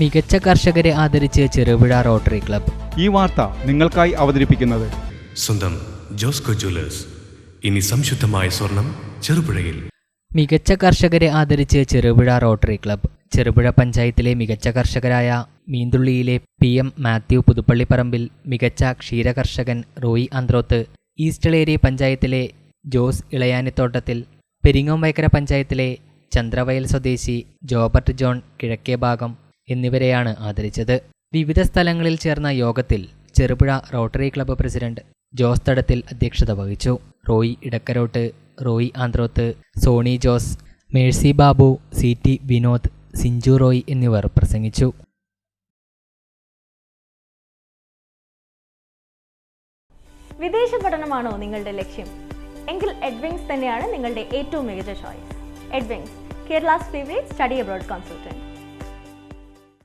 മികച്ച കർഷകരെ ആദരിച്ച് ചെറുപുഴ റോട്ടറി ക്ലബ്ബ് ഈ വാർത്ത നിങ്ങൾക്കായി അവതരിപ്പിക്കുന്നത് സ്വന്തം ജോസ്കോ ജ്വല്ലേഴ്സ്. ഇനി സംശുദ്ധമായ സ്വർണം ചെറുപുഴയിൽ. മികച്ച കർഷകരെ ആദരിച്ച് ചെറുപുഴ റോട്ടറി ക്ലബ്ബ് ചെറുപുഴ പഞ്ചായത്തിലെ മികച്ച കർഷകരായ മീന്തുള്ളിയിലെ പി എം മാത്യു പുതുപ്പള്ളിപ്പറമ്പിൽ മികച്ച ക്ഷീരകർഷകൻ റോയി അന്ത്രോത്ത് ഈസ്റ്റളേരി പഞ്ചായത്തിലെ ജോസ് ഇളയാനിത്തോട്ടത്തിൽ പെരിങ്ങോംവൈക്കര പഞ്ചായത്തിലെ ചന്ദ്രവയൽ സ്വദേശി ജോബർട്ട് ജോൺ കിഴക്കേ ഭാഗം എന്നിവരെയാണ് ആദരിച്ചത്. വിവിധ സ്ഥലങ്ങളിൽ ചേർന്ന യോഗത്തിൽ Cherupuzha rotary club president Jose Thadathil അധ്യക്ഷത വഹിച്ചു. Roy Edakkarott Roy Andhroth Sony Jose Mercy Babu C T Vinod Sinchu Roy എന്നിവർ പ്രസംഗിച്ചു. വിദേശ പഠനമാണോ നിങ്ങളുടെ ലക്ഷ്യം? എങ്കിൽ എഡ്വിങ്സ് തന്നെയാണ് നിങ്ങളുടെ ഏറ്റവും മികച്ച choice Edwings Kerala's favourite study abroad consultant